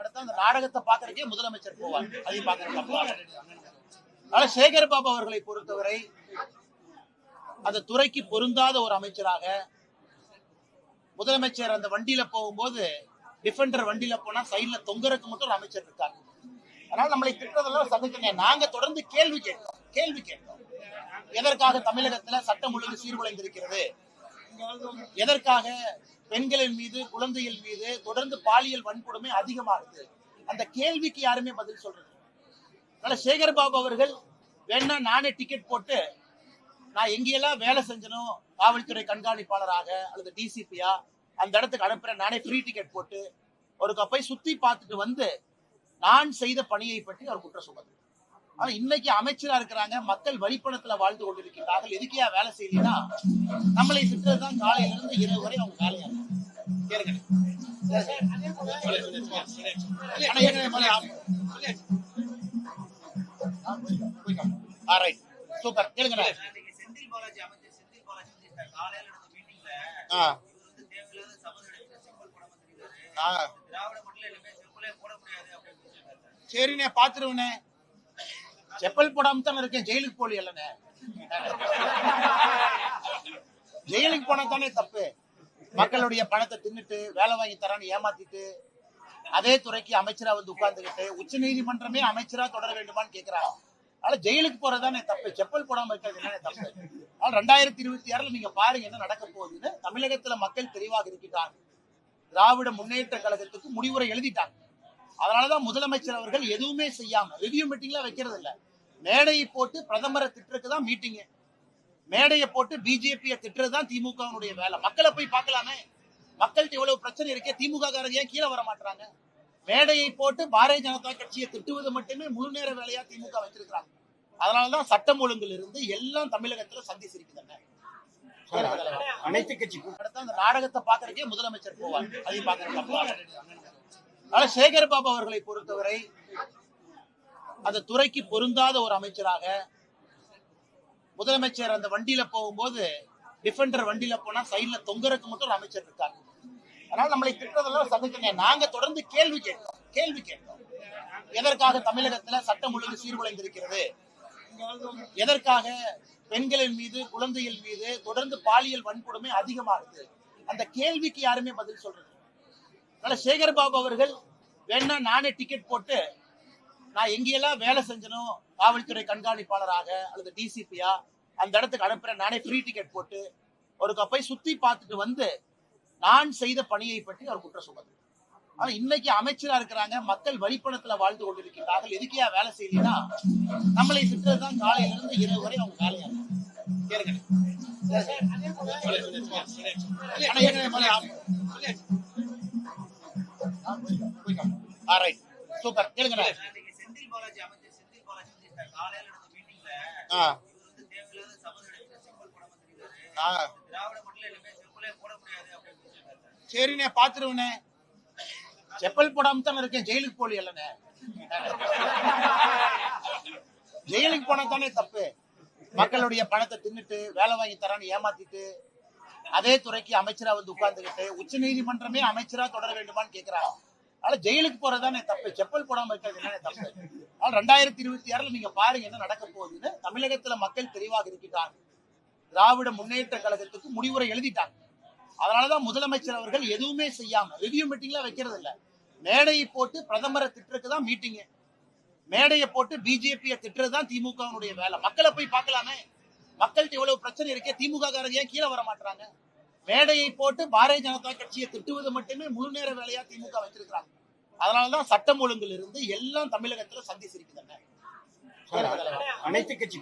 அடுத்து அந்த நாடகத்தை பாக்குறதுக்கே முதலமைச்சர் போவார். அதையும் பாக்குறதுக்கு அதனால சேகர் பாபு அவர்களை பொறுத்தவரை அந்த துறைக்கு பொருந்தாத ஒரு அமைச்சராக முதலமைச்சர் அந்த வண்டியில போகும்போது டிஃபெண்டர் வண்டியில போனா சைட்ல தொங்கறதுக்கு மட்டும் ஒரு அமைச்சர் இருக்காங்க. அதனால நம்மளை திட்டதெல்லாம் சந்திக்கங்க நாங்க தொடர்ந்து கேள்வி கேட்டோம். கேள்வி கேட்டோம். எதற்காக தமிழகத்துல சட்டம் ஒழுங்கு சீர்குலைந்திருக்கிறது? எதற்காக பெண்களின் மீது குழந்தைகள் மீது தொடர்ந்து பாலியல் வன்கொடுமை அதிகமாகுது. அந்த கேள்விக்கு யாருமே பதில் சொல்றது அதனால சேகர் பாபு அவர்கள் வேணா நானே டிக்கெட் போட்டு நான் எங்கெல்லாம் வேலை செஞ்சனோ காவல்துறை கண்காணிப்பாளராக அல்லது டிசிபியா அந்த இடத்துக்கு அனுப்புறேன் நானே ஃப்ரீ டிக்கெட் போட்டு ஒரு கப்பை சுத்தி பார்த்துட்டு வந்து நான் செய்த பணியை பற்றி அவர் குற்றம் சுமத்து ஆனா இன்னைக்கு அமைச்சரா இருக்கிறாங்க மக்கள் வழிப்பணத்துல வாழ்ந்து கொண்டிருக்கிறார்கள் எதுக்கியா வேலை செய்யலனா நம்மளை திட்டதான் காலையில இருந்து இரவு வரை அவங்க வேலையா கேளுங்க. சூப்பர் கேளுங்க செந்தில் பாலாஜி அமைச்சர் செந்தில் பாலாஜி. காலையில நடந்த மீட்டிங்ல. சரிண்ணே பாத்துருவனே செப்பல் போடாம தானே இருக்கேன்? ஜெயிலுக்கு போலி இல்லனே ஜெயிலுக்கு போனா தானே தப்பு. மக்களுடைய பணத்தை தின்னுட்டு வேலை வாங்கி தரான்னு ஏமாத்திட்டு அதே துறைக்கு அமைச்சரா வந்து உட்கார்ந்துகிட்டு உச்ச நீதிமன்றமே அமைச்சரா தொடர வேண்டுமான்னு கேக்குறாங்க. அதனால ஜெயிலுக்கு போறதுதானே தப்பு. செப்பல் போடாம இருக்கிறது என்ன தப்பு. அதனால ரெண்டாயிரத்தி இருபத்தி ஆறுல நீங்க பாருங்க என்ன நடக்க போகுதுன்னு தமிழகத்துல மக்கள் தெளிவாக இருக்கிட்டாங்க. திராவிட முன்னேற்ற கழகத்துக்கு முடிவுரை எழுதிட்டாங்க. அதனாலதான் முதலமைச்சர் அவர்கள் எதுவுமே செய்யாம ரிவ்யூ மீட்டிங்லாம் வைக்கிறது இல்ல. மேடையை போட்டு பிரதமரை திட்டுறதுக்கு தான் மீட்டிங் மேடையை போட்டு பிஜேபியை திட்டுறது தான் திமுகவுடைய வேலை. மக்களை போய் பார்க்கலாமே. மக்கள்கிட்ட இவ்வளவு பிரச்சனை இருக்கே திமுக காரங்க ஏன் கீழே வர மாட்டாங்க மேடையை போட்டு பாரதிய ஜனதா கட்சியை திட்டுவது மட்டுமே முழு நேர வேலையா திமுக வச்சிருக்காங்க அதனாலதான் சட்டம் ஒழுங்கில் இருந்து எல்லாம் தமிழகத்துல சந்தி சிரிக்குதுங்க. அனைத்து கட்சி அந்த நாடகத்தை பாக்குறதுக்கே முதலமைச்சர் போவார். அதையும் பாக்குறதுக்கு அதனால சேகர் பாபு அவர்களை பொறுத்தவரை அந்த துறைக்கு பொருந்தாத ஒரு அமைச்சராக முதலமைச்சர் அந்த வண்டியில போகும்போது டிஃபெண்டர் வண்டியில போனா சைட்ல தொங்கறதுக்கு மட்டும் ஒரு அமைச்சர் இருக்காங்க. அதனால நம்மளை திட்டதெல்லாம் சந்திக்கங்க. நாங்க தொடர்ந்து கேள்வி கேட்டோம் கேள்வி கேட்டோம் எதற்காக தமிழகத்துல சட்டம் ஒழுங்கு சீர்குலைந்திருக்கிறது? எதற்காக பெண்களின் மீது குழந்தைகள் மீது தொடர்ந்து பாலியல் வன்கொடுமை அதிகமாகுது? அந்த கேள்விக்கு யாருமே பதில் சொல்றது அதனால சேகர் பாபு அவர்கள் வேணா நானே டிக்கெட் போட்டு நான் எங்கெல்லாம் வேலை செஞ்சனோ காவல்துறை கண்காணிப்பாளராக அல்லது டிசிபியா அந்த இடத்துக்கு அனுப்புறேன் நானே ஃப்ரீ டிக்கெட் போட்டு ஒரு போய் சுத்தி பார்த்துட்டு வந்து நான் செய்த பணியை பற்றி அவர் குற்றம் சுமத்து ஆனா இன்னைக்கு அமைச்சரா இருக்கிறாங்க மக்கள் வழிப்பணத்துல வாழ்ந்து கொண்டிருக்கிறார்கள் எதுக்கையா வேலை செய்யலனா நம்மளை திட்டதான் காலையில இருந்து இரவு வரை அவங்க வேலையா கேளுங்க ஆ ரைட் சூப்பர் கேளுங்க செந்தில் பாலாஜி அமைச்சர் செந்தில் பாலாஜி. காலையில நடந்த மீட்டிங்ல ஆ. ஆ. சரிண்ணே பாத்துருவனே செப்பல் போடாம தானே இருக்கேன் ஜெயிலுக்கு போலி இல்லனே ஜெயிலுக்கு போனா தானே தப்பு. மக்களுடைய பணத்தை தின்னுட்டு வேலை வாங்கி தரான்னு ஏமாத்திட்டு அதே துறைக்கு அமைச்சரா வந்து உட்கார்ந்துகிட்டு உச்ச நீதிமன்றமே அமைச்சரா தொடர வேண்டுமான்னு கேக்குறாங்க. அதனால ஜெயிலுக்கு போறதுதானே தப்பு. செப்பல் போடாம இருக்கிறது என்ன தப்பு. அதனால ரெண்டாயிரத்தி இருபத்தி ஆறுல நீங்க பாருங்க என்ன நடக்க போகுதுன்னு தமிழகத்துல மக்கள் தெளிவாக இருக்கிறாங்க திராவிட முன்னேற்ற கழகத்துக்கு முடிவுரை எழுதிட்டாங்க. அதனாலதான் முதலமைச்சர் அவர்கள் எதுவுமே செய்யாம ரிவ்யூ மீட்டிங்லாம் வைக்கிறது இல்ல. மேடையை போட்டு பிரதமரை திட்டுறதுக்கு தான் மீட்டிங் மேடையை போட்டு பிஜேபியை திட்டுறது தான் திமுகவுடைய வேலை. மக்களை போய் பார்க்கலாமே. மக்கள்கிட்ட இவ்வளவு பிரச்சனை இருக்கே திமுக காரங்க ஏன் கீழே வர மாட்டாங்க மேடையை போட்டு பாரதிய ஜனதா கட்சியை திட்டுவது மட்டுமே முழு நேர வேலையா திமுக வச்சிருக்காங்க அதனாலதான் சட்டம் ஒழுங்கில் இருந்து எல்லாம் தமிழகத்துல சந்தி சிரிக்குதுங்க. அனைத்து கட்சி